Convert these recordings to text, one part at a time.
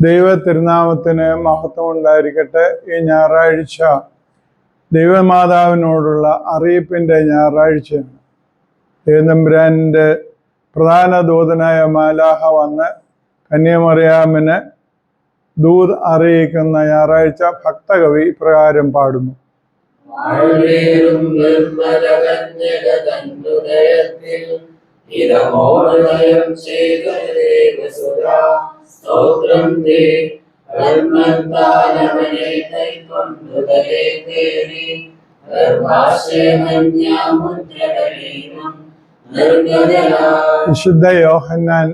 ദൈവ തിരുനാമത്തിന് മഹത്വം ഉണ്ടായിരിക്കട്ടെ ഈ ഞായറാഴ്ച. ദൈവമാതാവിനോടുള്ള അറിയിപ്പിന്റെ ഞായറാഴ്ചയാണ്. ദൈവതമ്പുരാന്റെ പ്രധാന ദൂതനായ മാലാഹ വന്ന് കന്യമറിയാമിന് ദൂത് അറിയിക്കുന്ന ഞായറാഴ്ച ഭക്തകവി ഇപ്രകാരം പാടുന്നു. നിർമ്മലകന്യകതന്നുദയത്തിൽ ഇതമോദയം ചെയ്തേവസുരാ സ്തോത്രം തേ. വിശുദ്ധ യോഹന്നാൻ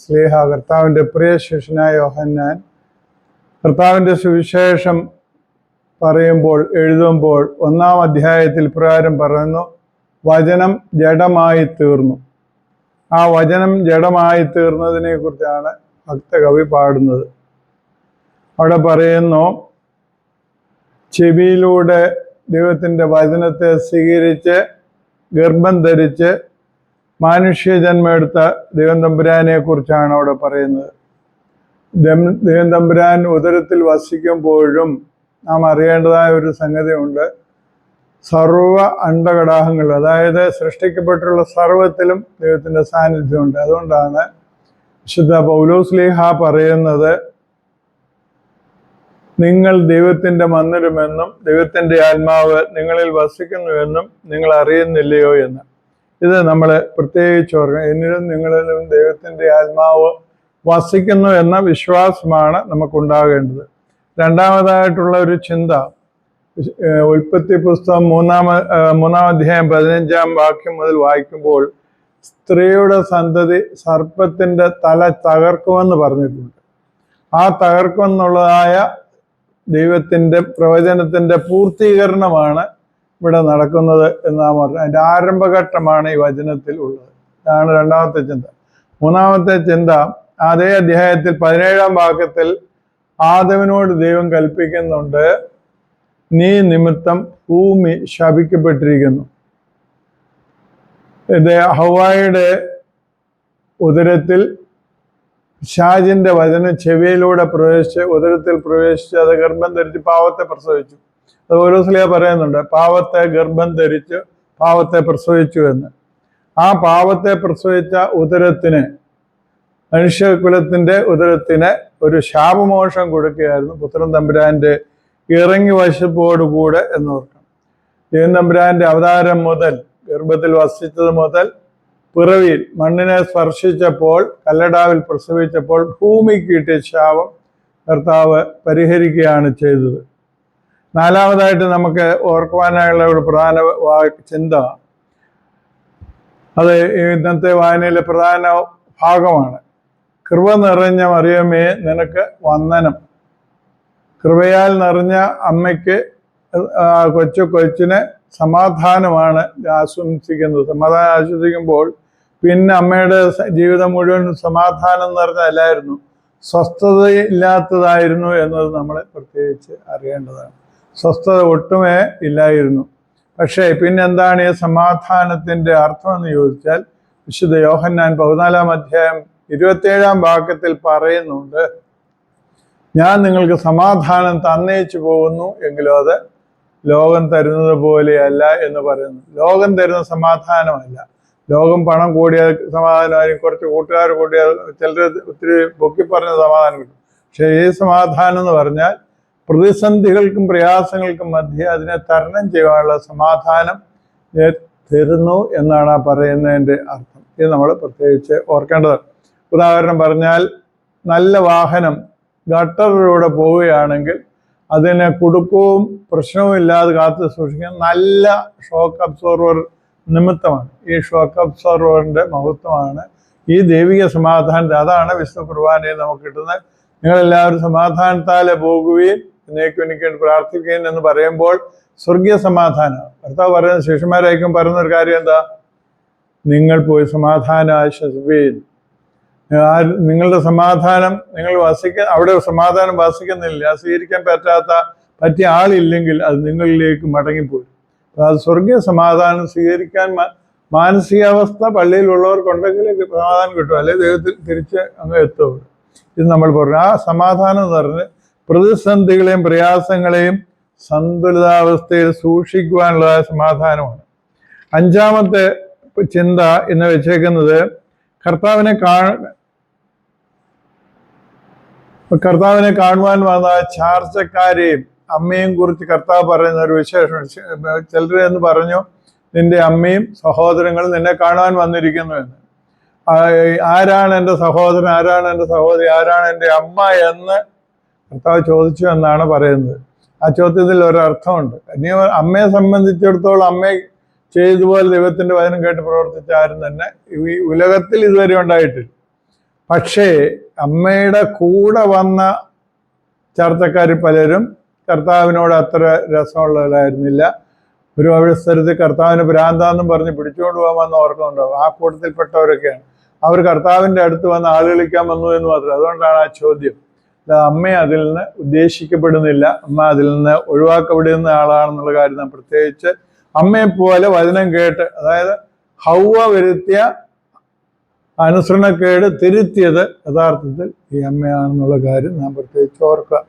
സ്ലീഹ കർത്താവിന്റെ പ്രിയ ശിഷ്യനായ യോഹന്നാൻ. കർത്താവിന്റെ സുവിശേഷം പറയുമ്പോൾ എഴുതുമ്പോൾ ഒന്നാം അധ്യായത്തിൽ പ്രകാരം പറയുന്നു വചനം ജഡമായി തീർന്നു ആ വചനം ജഡമായി തീർന്നതിനെ കുറിച്ചാണ് ഭക്തകവി പാടുന്നത്. അവിടെ പറയുന്നു ചെവിയിലൂടെ ദൈവത്തിന്റെ വചനത്തെ സ്വീകരിച്ച് ഗർഭം ധരിച്ച് മാനുഷ്യജന്മം എടുത്ത ദൈവം തമ്പുരാനെ കുറിച്ചാണ് അവിടെ പറയുന്നത്. ദൈവം തമ്പുരാൻ ഉദരത്തിൽ വസിക്കുമ്പോഴും നാം അറിയേണ്ടതായ ഒരു സംഗതിയുണ്ട്. സർവ അണ്ടകടാഹങ്ങൾ അതായത് സൃഷ്ടിക്കപ്പെട്ടുള്ള സർവത്തിലും ദൈവത്തിന്റെ സാന്നിധ്യമുണ്ട്. അതുകൊണ്ടാണ് വിശുദ്ധ പൗലോസ്ലേഹ പറയുന്നത് നിങ്ങൾ ദൈവത്തിന്റെ മന്ദിരമെന്നും ദൈവത്തിന്റെ ആത്മാവ് നിങ്ങളിൽ വസിക്കുന്നുവെന്നും നിങ്ങൾ അറിയുന്നില്ലയോ എന്ന്. ഇത് നമ്മൾ പ്രത്യേകിച്ച് ഓർക്കണം. എന്നിലും നിങ്ങളിലും ദൈവത്തിന്റെ ആത്മാവ് വസിക്കുന്നു എന്ന വിശ്വാസമാണ് നമുക്കുണ്ടാകേണ്ടത്. രണ്ടാമതായിട്ടുള്ള ഒരു ചിന്ത ഉൽപ്പത്തി പുസ്തകം മൂന്നാമ മൂന്നാം അധ്യായം പതിനഞ്ചാം വാക്യം മുതൽ വായിക്കുമ്പോൾ സ്ത്രീയുടെ സന്തതി സർപ്പത്തിന്റെ തല തകർക്കുമെന്ന് പറഞ്ഞിട്ടുണ്ട്. ആ തകർക്കുമെന്നുള്ളതായ ദൈവത്തിന്റെ പ്രവചനത്തിന്റെ പൂർത്തീകരണമാണ് ഇവിടെ നടക്കുന്നത് എന്ന് നാം പറഞ്ഞു അതിന്റെ ആരംഭഘട്ടമാണ് ഈ വചനത്തിൽ ഉള്ളത്. ഇതാണ് രണ്ടാമത്തെ ചിന്ത. മൂന്നാമത്തെ ചിന്ത അതേ അധ്യായത്തിൽ പതിനേഴാം വാക്യത്തിൽ ആദവിനോട് ദൈവം കൽപ്പിക്കുന്നുണ്ട് നീ നിമിത്തം ഭൂമി ശപിക്കപ്പെട്ടിരിക്കുന്നു. ഇത് ഹവായുടെ ഉദരത്തിൽ ഷാജിന്റെ വചനം ചെവിയിലൂടെ പ്രവേശിച്ച് ഉദരത്തിൽ പ്രവേശിച്ച് അത് ഗർഭം ധരിച്ച് പാവത്തെ പ്രസവിച്ചു. അത് ഓരോ സ്ലിയ പറയുന്നുണ്ട് പാവത്തെ ഗർഭം ധരിച്ച് പാവത്തെ പ്രസവിച്ചു എന്ന്. ആ പാവത്തെ പ്രസവിച്ച ഉദരത്തിന് മനുഷ്യകുലത്തിന്റെ ഉദരത്തിന് ഒരു ശാപമോഷം കൊടുക്കുകയായിരുന്നു പുത്രൻ തമ്പുരാന്റെ ഇറങ്ങി വശപ്പോടുകൂടെ എന്ന് ഓർക്കണം ദൈവം തമ്പുരാന്റെ അവതാരം മുതൽ ഗർഭത്തിൽ വസിച്ചത് മുതൽ പിറവിയിൽ മണ്ണിനെ സ്പർശിച്ചപ്പോൾ കല്ലടാവിൽ പ്രസവിച്ചപ്പോൾ ഭൂമിക്ക് കിട്ടിയ ശാപം കർത്താവ് പരിഹരിക്കുകയാണ് ചെയ്തത്. നാലാമതായിട്ട് നമുക്ക് ഓർക്കുവാനായുള്ള ഒരു പ്രധാന ചിന്ത. അത് ഇന്നത്തെ വായനയിലെ പ്രധാന ഭാഗമാണ്. കൃപ നിറഞ്ഞ മറിയമ്മയെ നിനക്ക് വന്ദനം. കൃപയാൽ നിറഞ്ഞ അമ്മയ്ക്ക് കൊച്ചു കൊച്ചിന് സമാധാനമാണ് ആസ്വദിക്കുന്നത്. സമാധാനം ആശ്വസിക്കുമ്പോൾ പിന്നെ അമ്മയുടെ ജീവിതം മുഴുവൻ സമാധാനം നിറഞ്ഞല്ലായിരുന്നു സ്വസ്ഥതയില്ലാത്തതായിരുന്നു എന്നത് നമ്മൾ പ്രത്യേകിച്ച് അറിയേണ്ടതാണ്. സ്വസ്ഥത ഒട്ടുമേ ഇല്ലായിരുന്നു. പക്ഷേ പിന്നെന്താണ് ഈ സമാധാനത്തിന്റെ അർത്ഥം എന്ന് ചോദിച്ചാൽ വിശുദ്ധ യോഹന്നാൻ പതിനാലാം അധ്യായം ഇരുപത്തേഴാം വാക്യത്തിൽ പറയുന്നുണ്ട് ഞാൻ നിങ്ങൾക്ക് സമാധാനം തന്നയിച്ചു പോകുന്നു എങ്കിലും അത് ലോകം തരുന്നത് പോലെയല്ല എന്ന് പറയുന്നു. ലോകം തരുന്ന സമാധാനമല്ല. ലോകം പണം കൂടിയ സമാധാനമായിരിക്കും. കുറച്ച് കൂട്ടുകാർ കൂടിയ ചിലർ ഒത്തിരി പൊക്കി പറഞ്ഞ സമാധാനം കിട്ടും. പക്ഷേ ഈ സമാധാനം എന്ന് പറഞ്ഞാൽ പ്രതിസന്ധികൾക്കും പ്രയാസങ്ങൾക്കും മധ്യേ അതിനെ തരണം ചെയ്യാനുള്ള സമാധാനം തരുന്നു എന്നാണ് ആ പറയുന്നതിന്റെ അർത്ഥം. ഇത് നമ്മൾ പ്രത്യേകിച്ച് ഓർക്കേണ്ടത്. ഉദാഹരണം പറഞ്ഞാൽ നല്ല വാഹനം ഗട്ടറിലൂടെ പോവുകയാണെങ്കിൽ അതിന് കുടുക്കവും പ്രശ്നവും ഇല്ലാതെ കാത്തു സൂക്ഷിക്കാൻ നല്ല ഷോക്ക് അബ്സോർവർ നിമിത്തമാണ്. ഈ ഷോക്ക് അബ്സോർവറിന്റെ മഹത്വമാണ്. ഈ ദൈവിക സമാധാനത്തെ അതാണ് വിശുദ്ധ കുർബാനയിൽ നമുക്ക് കിട്ടുന്നത്. നിങ്ങളെല്ലാവരും സമാധാനത്താലെ പോകുകയും എന്നേക്കും എനിക്ക് വേണ്ടി പ്രാർത്ഥിക്കുകയും എന്ന് പറയുമ്പോൾ സ്വർഗീയ സമാധാനം. ഭർത്താവ് പറയുന്ന ശിഷ്യന്മാരായിരിക്കും പറയുന്ന ഒരു കാര്യം എന്താ? നിങ്ങൾ പോയി സമാധാനം ആശ്വസിപ്പീൻ ആ നിങ്ങളുടെ സമാധാനം നിങ്ങൾ വസിക്ക അവിടെ സമാധാനം വസിക്കുന്നില്ല സ്വീകരിക്കാൻ പറ്റാത്ത പറ്റിയ ആളില്ലെങ്കിൽ അത് നിങ്ങളിലേക്ക് മടങ്ങിപ്പോയി. അത് സ്വർഗീയ സമാധാനം സ്വീകരിക്കാൻ മാനസികാവസ്ഥ പള്ളിയിലുള്ളവർക്കുണ്ടെങ്കിൽ സമാധാനം കിട്ടും. അല്ലെങ്കിൽ ദൈവത്തിൽ തിരിച്ച് അങ്ങ് എത്തുള്ളൂ ഇത് നമ്മൾ പറഞ്ഞു. ആ സമാധാനം എന്ന് പറഞ്ഞ് പ്രതിസന്ധികളെയും പ്രയാസങ്ങളെയും സന്തുലിതാവസ്ഥയിൽ സൂക്ഷിക്കുവാനുള്ളതായ സമാധാനമാണ്. അഞ്ചാമത്തെ ചിന്ത എന്ന് വെച്ചേക്കുന്നത് കർത്താവിനെ കാ കർത്താവിനെ കാണുവാൻ വന്ന ചാർച്ചക്കാരെയും അമ്മയും കുറിച്ച് കർത്താവ് പറയുന്ന ഒരു വിശേഷം ചിലർ എന്ന് പറഞ്ഞു നിന്റെ അമ്മയും സഹോദരങ്ങളും നിന്നെ കാണുവാൻ വന്നിരിക്കുന്നു എന്ന്. ആരാണ് എന്റെ സഹോദരൻ ആരാണ് എന്റെ സഹോദരി ആരാണ് എന്റെ അമ്മ എന്ന് കർത്താവ് ചോദിച്ചു എന്നാണ് പറയുന്നത്. ആ ചോദ്യത്തിൽ ഒരർത്ഥമുണ്ട്. ഇനി അമ്മയെ സംബന്ധിച്ചിടത്തോളം അമ്മയെ ചെയ്തുപോലെ ദൈവത്തിന്റെ വചനം കേട്ട് പ്രവർത്തിച്ച ആരും തന്നെ ഈ ഉലകത്തിൽ ഇതുവരെ ഉണ്ടായിട്ടില്ല. പക്ഷേ അമ്മയുടെ കൂടെ വന്ന ചർച്ചക്കാരിൽ പലരും കർത്താവിനോട് അത്ര രസമുള്ളവരായിരുന്നില്ല. ഒരു അവസരത്തിൽ കർത്താവിന് ഭ്രാന്താന്നും പറഞ്ഞ് പിടിച്ചുകൊണ്ട് പോകാമെന്ന് ഓർക്കുന്നുണ്ടാവും ആ കൂട്ടത്തിൽപ്പെട്ടവരൊക്കെയാണ്. അവർ കർത്താവിന്റെ അടുത്ത് വന്ന് ആളുകളിക്കാൻ വന്നു എന്ന് മാത്രം അതുകൊണ്ടാണ് ആ ചോദ്യം. അമ്മ അതിൽ നിന്ന് ഉദ്ദേശിക്കപ്പെടുന്നില്ല. അമ്മ അതിൽ നിന്ന് ഒഴിവാക്കപ്പെടുന്ന ആളാണെന്നുള്ള കാര്യം നാം പ്രത്യേകിച്ച് അമ്മയെ പോലെ വചനം കേട്ട് അതായത് ഹൗവ വരുത്തിയ അനുസരണക്കേട് തിരുത്തിയത് യഥാർത്ഥത്തിൽ ഈ അമ്മയാണെന്നുള്ള കാര്യം നാം പ്രത്യേകിച്ച് ഓർക്കുക.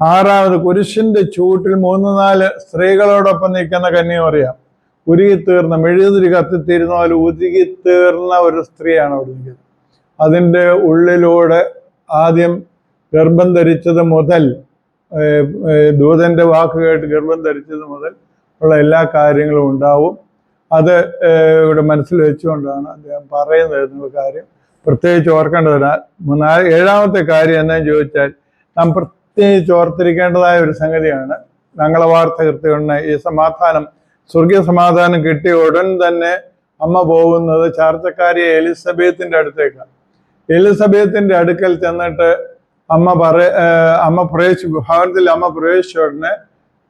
ആറാമത് കുരിശിന്റെ ചൂട്ടിൽ മൂന്ന് നാല് സ്ത്രീകളോടൊപ്പം നിൽക്കുന്ന കന്യം അറിയാം ഉരുകിത്തീർന്ന മെഴുകുതിരി കത്തിത്തീരുന്ന പോലെ ഉരുകിത്തീർന്ന ഒരു സ്ത്രീയാണ് അവിടെ നിൽക്കുന്നത്. അതിന്റെ ഉള്ളിലൂടെ ആദ്യം ഗർഭം ധരിച്ചത് മുതൽ ദൂതന്റെ വാക്ക് കേട്ട് ഗർഭം ധരിച്ചത് മുതൽ ഉള്ള എല്ലാ കാര്യങ്ങളും ഉണ്ടാവും. അത് ഇവിടെ മനസ്സിൽ വെച്ചുകൊണ്ടാണ് അദ്ദേഹം പറയുന്നത് കാര്യം പ്രത്യേകിച്ച് ഓർക്കേണ്ടതിനാൽ മൂന്നാ ഏഴാമത്തെ കാര്യം എന്താണെന്ന് ചോദിച്ചാൽ നാം പ്രത്യേകിച്ച് ഓർത്തിരിക്കേണ്ടതായ ഒരു സംഗതിയാണ് മംഗളവാർത്ത കൃത്യമാണ് ഈ സമാധാനം. സ്വർഗീയ സമാധാനം കിട്ടിയ ഉടൻ തന്നെ അമ്മ പോകുന്നത് ചാർച്ചക്കാരി എലിസബത്തിന്റെ അടുത്തേക്കാണ്. എലിസബത്തിന്റെ അടുക്കൽ ചെന്നിട്ട് അമ്മ പറ അമ്മ പ്രവേശിച്ചു ഭവനത്തിൽ അമ്മ പ്രവേശിച്ച ഉടനെ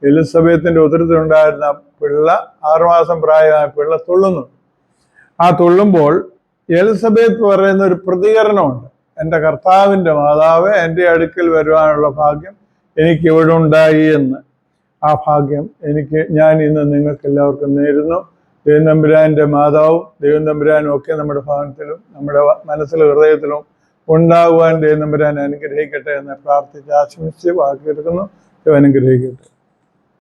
എലിസബത്തിന്റെ ഉദരത്തിലുണ്ടായിരുന്ന പിള്ള ആറുമാസം പ്രായമായ പിള്ള തുള്ളുന്നു. ആ തുള്ളുമ്പോൾ എലിസബത്ത് പറയുന്ന ഒരു പ്രതികരണമുണ്ട്. എന്റെ കർത്താവിന്റെ മാതാവ് എന്റെ അടുക്കൽ വരുവാനുള്ള ഭാഗ്യം എനിക്ക് ഇവിടെ ഉണ്ടായി എന്ന്. ആ ഭാഗ്യം എനിക്ക് ഞാൻ ഇന്ന് നിങ്ങൾക്ക് എല്ലാവർക്കും നേരുന്നു. ദൈവം തമ്പുരാന്റെ മാതാവും ദൈവം തമ്പുരാനും ഒക്കെ നമ്മുടെ ഭവനത്തിലും നമ്മുടെ മനസ്സിലും ഹൃദയത്തിലും ഉണ്ടാകുവാൻ ദൈവം തമ്പുരാൻ അനുഗ്രഹിക്കട്ടെ എന്ന് പ്രാർത്ഥിച്ച് ആശംസിച്ച് വാക്കിയെടുക്കുന്നു ദൈവം അനുഗ്രഹിക്കട്ടെ.